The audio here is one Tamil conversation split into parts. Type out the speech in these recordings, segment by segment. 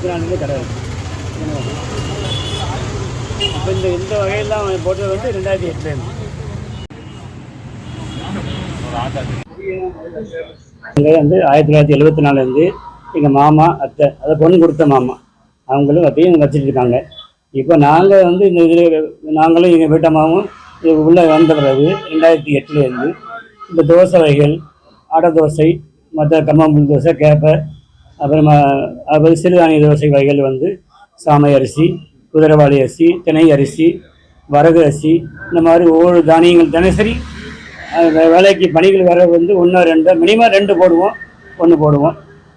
இருபத்தி நாலுலேருந்து கடை இப்போ இந்த இந்த வகையில் தான் போட்டது வந்து ரெண்டாயிரத்தி எட்டுலேருந்து இங்கே வந்து ஆயிரத்தி தொள்ளாயிரத்தி எழுபத்தி நாலுலேருந்து எங்கள் மாமா அத்தை அதை பொண்ணு கொடுத்த மாமா. அவங்களும் அத்தையும் வச்சுட்டு இப்போ நாங்கள் வந்து இந்த இதில் நாங்களும் எங்கள் வீட்டம்மாவும் இது உள்ளே வந்த பிறகு ரெண்டாயிரத்தி எட்டுலேருந்து இந்த தோசை வகைகள் அடை தோசை மற்ற கம்மம்புல் தோசை கேப்பை அப்புறமா அப்புறம் சிறுதானிய தோசை வகைகள் வந்து சாமை அரிசி குதிரவாளி அரிசி திணை அரிசி வரகு அரிசி இந்த மாதிரி ஒவ்வொரு தானியங்கள் தினசரி வேலைக்கு பணிகள் வர வந்து ஒன்று ரெண்டு மினிமம் ரெண்டு போடுவோம் ஒன்று போடுவோம்.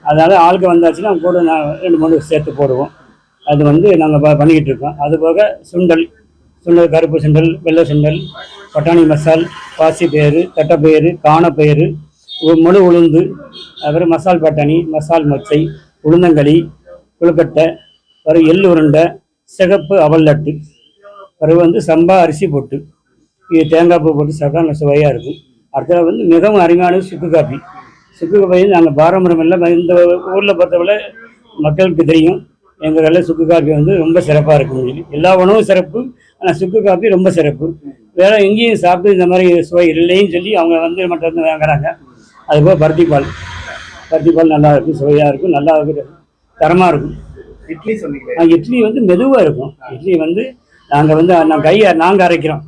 அதனால் ஆளுக்கு வந்தாச்சுன்னா கூட நான் ரெண்டு மூணு சேர்த்து போடுவோம். அது வந்து நாங்கள் ப பண்ணிக்கிட்டு இருக்கோம். அதுபோக சுண்டல் சுண்டல் கருப்பு சுண்டல் வெள்ளை சுண்டல் பட்டாணி மசால் பாசிப்பயிறு தட்டைப்பயிறு காணப்பயிறு முழு உளுந்து அப்புறம் மசால் பட்டாணி மசால் மொச்சை உளுந்தங்களி கொழுக்கட்டை பிறகு எள்ளு உருண்டை சிகப்பு அவல் லட்டு பிறகு வந்து சம்பா அரிசி போட்டு இது தேங்காய் பூ போட்டு சாப்பிட்டா நல்ல சுவையாக இருக்கும். அடுத்தது வந்து மிகவும் அருமையானது சுக்கு காப்பி சுக்கு காப்பி நாங்கள் பாரம்பரியம் இல்லை இந்த ஊரில் பொறுத்தவரை மக்களுக்கு தெரியும். எங்கள் கடையில் சுக்கு காப்பி வந்து ரொம்ப சிறப்பாக இருக்கும் எல்லா உணவும் சிறப்பு ஆனால் சுக்கு காப்பி ரொம்ப சிறப்பு. வேற எங்கேயும் சாப்பிட்டு இந்த மாதிரி சுவை இல்லைன்னு சொல்லி அவங்க வந்து மட்டும் வந்து வாங்குறாங்க. அதுபோல் பருத்தி பால். பருத்தி பால் நல்லா இருக்கும் சுவையாக இருக்கும் நல்லா இருக்கும் தரமாக இருக்கும். இட்லி சொன்னீங்களே. ஆ, இட்லி வந்து மெதுவாக இருக்கும். இட்லி வந்து நாங்கள் வந்து நான் கையை நாங்கள் அரைக்கிறோம்.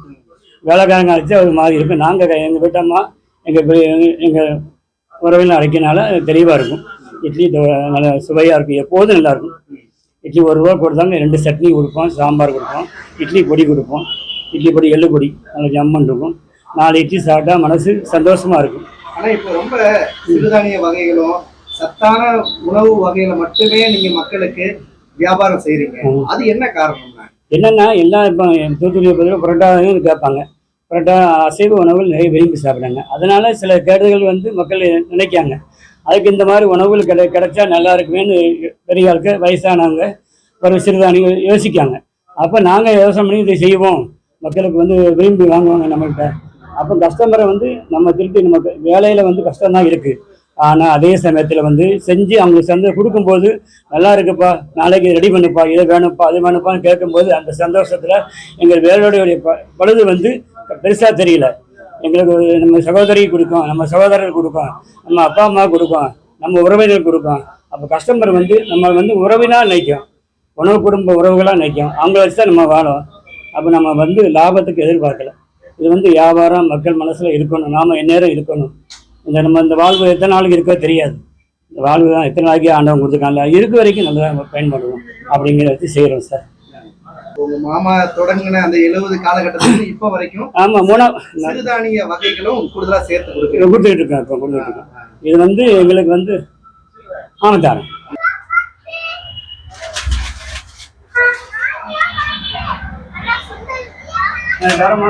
வேலைக்காரங்க அரைச்சா ஒரு மாதிரி இருக்கும். நாங்கள் எங்கள் வீட்டம்மா எங்கள் எங்கள் உறவில் அரைக்கனால தெளிவாக இருக்கும். இட்லி நல்ல சுவையாக இருக்கும். எப்போதும் நல்லா இருக்கும். இட்லி ஒரு ரூபா கொடுத்தாங்க ரெண்டு சட்னி கொடுப்போம் சாம்பார் கொடுப்போம் இட்லி பொடி கொடுப்போம். இட்லி பொடி எள்ளு பொடி நல்ல ஜம்மன் இருக்கும். நாலு இட்லி சாப்பிட்டா மனசு சந்தோஷமாக இருக்கும். ஆனா இப்போ ரொம்ப சிறுதானிய வகைகளும் சத்தான உணவு வகைகளை மட்டுமே நீங்க மக்களுக்கு வியாபாரம் செய்றீங்க. ம். அது என்ன காரணம்னா என்னென்னா எல்லாம் இப்போ தூத்துக்குடியை பதில் புரோட்டாவையும் கேட்பாங்க. புரோட்டா அசைவ உணவுகள் நிறைய விரும்பி சாப்பிட்றாங்க. அதனால சில கேடுகள் வந்து மக்கள் நினைக்காங்க. அதுக்கு இந்த மாதிரி உணவுகள் கிடை கிடைச்சா நல்லா இருக்குமேன்னு பெரிய ஆளுக்கு வயசானவங்க ஒரு சிறுதானியம் யோசிக்காங்க. அப்போ நாங்கள் யோசனை பண்ணி இதை செய்வோம். மக்களுக்கு வந்து விரும்பி வாங்குவாங்க நம்மகிட்ட அப்போ கஸ்டமரை வந்து நம்ம திருப்பி நமக்கு வேலையில் வந்து கஷ்டம் தான் இருக்குது ஆனால் அதே சமயத்தில் வந்து செஞ்சு அவங்களுக்கு சந்தை கொடுக்கும்போது நல்லா இருக்குப்பா நாளைக்கு ரெடி பண்ணுப்பா இதை வேணும்ப்பா அது வேணும்ப்பான்னு கேட்கும்போது அந்த சந்தோஷத்தில் எங்கள் வேலையுடைய ப பழுது வந்து பெருசாக தெரியல. எங்களுக்கு ஒரு நம்ம சகோதரிக்கு கொடுக்கும் நம்ம சகோதரர் கொடுக்கும் நம்ம அப்பா அம்மா கொடுக்கும் நம்ம உறவினர் கொடுக்கும். அப்போ கஸ்டமர் வந்து நம்ம வந்து உறவினாக நினைக்கும். உணவு குடும்ப உறவுகளாக நினைக்கும். அவங்கள வச்சு தான் நம்ம வாழும். அப்போ நம்ம வந்து லாபத்துக்கு எதிர்பார்க்கல. இது வந்து வியாபாரம் மக்கள் மனசில் இருக்கணும் நாம் எந்நேரம் இருக்கணும் இந்த நம்ம இந்த வாழ்வு எத்தனை நாளுக்கு இருக்கோ தெரியாது இந்த வாழ்வு தான் எத்தனை நாளைக்கு ஆண்டவன் கொடுத்துருக்காங்க இருக்க வரைக்கும் நல்லா நம்ம பயன்படுவோம் அப்படிங்கிறத வச்சு செய்கிறோம் சார் உங்க மாமா தொடங்கின அந்த எழுபது காலகட்டத்துல இப்ப வரைக்கும் ஆமாம் மூணா சிறுதானிய வகைகளும் கூடுதலா சேர்த்து கொடுக்குறீங்க கொடுத்துட்டு இருக்கேன் இப்போ கொடுத்துட்டு இருக்கேன் இது வந்து எங்களுக்கு வந்து ஆமாம் தரேன் ஆ, தரமா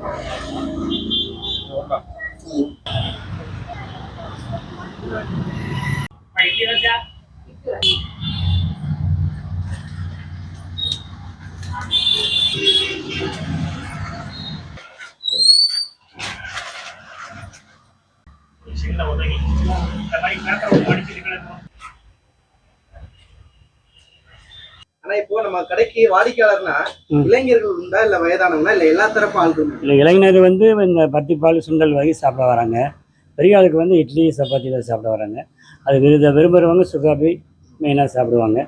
Gracias. ஆனா இப்போ நம்ம கடைக்கு வாடிக்கையாளர்னா. இளைஞர்கள் உண்டா இல்ல வயதானவங்களா இல்ல எல்லா தரப்பு ஆள்கள் இல்லை இளைஞர் வந்து இந்த பருத்திப்பால் சுண்டல் வகை சாப்பிட வராங்க. பெரிய ஆளுக்கு வந்து இட்லி சப்பாத்தி தான் சாப்பிட வராங்க. அது விருத விரும்புகிறவங்க சுகாபி மெயினாக சாப்பிடுவாங்க.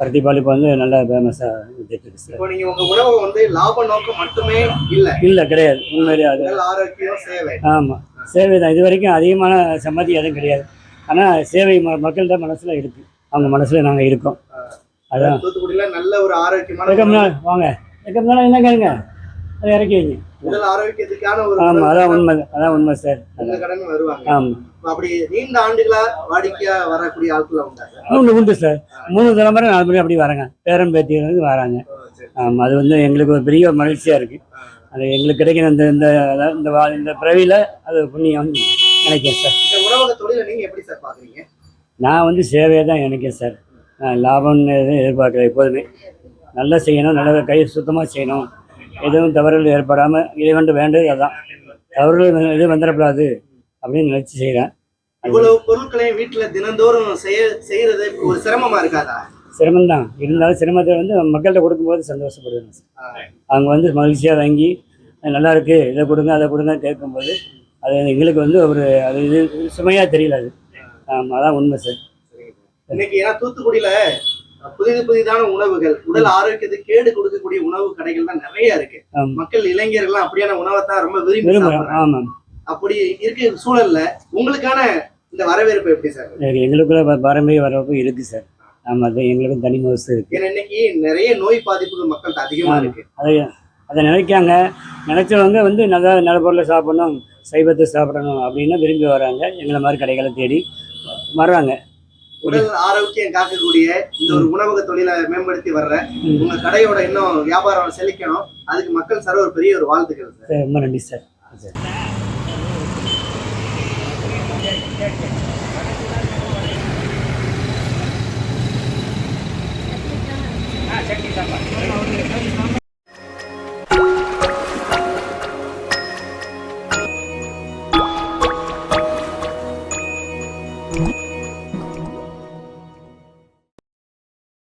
பருத்திப்பால் இப்போ வந்து நல்லா ஃபேமஸாக வித்துட்டு சார் இப்போ நீங்க உங்க உணவு வந்து லாப நோக்கம் மட்டுமே இல்ல. இல்லை கிடையாது. உண்மையிலேயே அது. ஆரோக்கியம் சேவை. ஆமாம் சேவை தான். இது வரைக்கும் அதிகமான சம்மதி எதுவும் கிடையாது. ஆனால் சேவை ம மக்கள்கிட்ட மனசில் இருக்குது அவங்க மனசில் நாங்கள் இருக்கோம். அதான். தூத்துக்குடியில நல்ல ஒரு ஆரோக்கியமான வாங்க. என்ன கேளுங்க? அதை இறக்கி வைங்க. உடல் ஆரோக்கியத்துக்கான ஒரு அதான் உண்மை அதான் உண்மை சார். உங்க கடன் வருவாங்க. அப்படி நீண்ட ஆண்டுகளா வாடிக்கையா வரக்கூடிய ஆட்கள் உண்டா சார்? உண்டு உண்டு சார். மூணு தலைமுறை நாலு முறை அப்படி வராங்க. பேரன் பேத்தி வந்து வராங்க. ஆமாம் அது வந்து எங்களுக்கு ஒரு பெரிய மகிழ்ச்சியாக இருக்குது அது எங்களுக்கு கிடைக்கிற இந்த இந்த இந்த இந்த பிறவியில் அது புண்ணியம் நினைக்கிறேன் சார். இந்த உணவக தொழிலை நீங்க எப்படி சார் பாக்குறீங்க? நான் வந்து சேவையை தான் நினைக்கிறேன் சார். லாபம்னு எதுவும் எதிர்பார்க்கல. எப்போதுமே நல்லா செய்யணும் நல்லா கை சுத்தமாக செய்யணும். எதுவும் தவறுகள் ஏற்படாமல் இறைவன் வேண்டது அதான். தவறுகள் எதுவும் வந்துடக்கூடாது அப்படின்னு நினச்சி செய்கிறேன் இவ்வளவு பொருட்களையும் வீட்டுல தினந்தோறும் செய்ய செய்யறது ஒரு சிரமமா இருக்காதா? சிரமம்தான். இருந்தாலும் சிரமத்தை வந்து மக்கள்கிட்ட கொடுக்கும்போது சந்தோஷப்படுவேன். சார் அவங்க வந்து மகிழ்ச்சியாக வாங்கி "அது நல்லா இருக்கு இதை கொடுங்க அதை கொடுங்க கேட்கும்போது அது எங்களுக்கு வந்து ஒரு அது இது சுமையாக தெரியல அது. அதான் உண்மை சார். இன்னைக்கு ஏன்னா தூத்துக்குடியில புதிது புதிதான உணவுகள் உடல் ஆரோக்கியத்துக்கு கேடு கொடுக்கக்கூடிய உணவு கடைகள் தான் நிறைய இருக்கு. ஆமா. மக்கள் இளைஞர்கள்லாம் அப்படியான உணவை தான் ரொம்ப விரும்பி அப்படி இருக்க சூழல்ல உங்களுக்கான இந்த வரவேற்பு எப்படி சார்? எங்களுக்குள்ள பாரம்பரிய வரப்பு இருக்குது சார். ஆமாம் அது எங்களுக்கும் தனி மோசம் இருக்குது ஏன்னா இன்னைக்கு நிறைய நோய் பாதிப்புகள் மக்கள்கிட்ட அதிகமா ஆமா. இருக்கு. அதை அதை நினைக்காங்க. நினச்சவங்க வந்து நல்ல நல்ல பொருளை சாப்பிடணும் சைவத்தை சாப்பிடணும் அப்படின்னு விரும்பி வராங்க. எங்களை மாதிரி கடைகளை தேடி வர்றாங்க. உடல் ஆரோக்கியம் காக்கக்கூடிய இந்த ஒரு உணவக தொழிலை மேம்படுத்தி வர்ற ம். உங்க கடையோட இன்னும் வியாபாரம் செழிக்கணும். அதுக்கு மக்கள் சார் ஒரு பெரிய ஒரு வாழ்த்துக்கள் சார். ரொம்ப நன்றி சார். சரி. சட்னி சாம்பார்.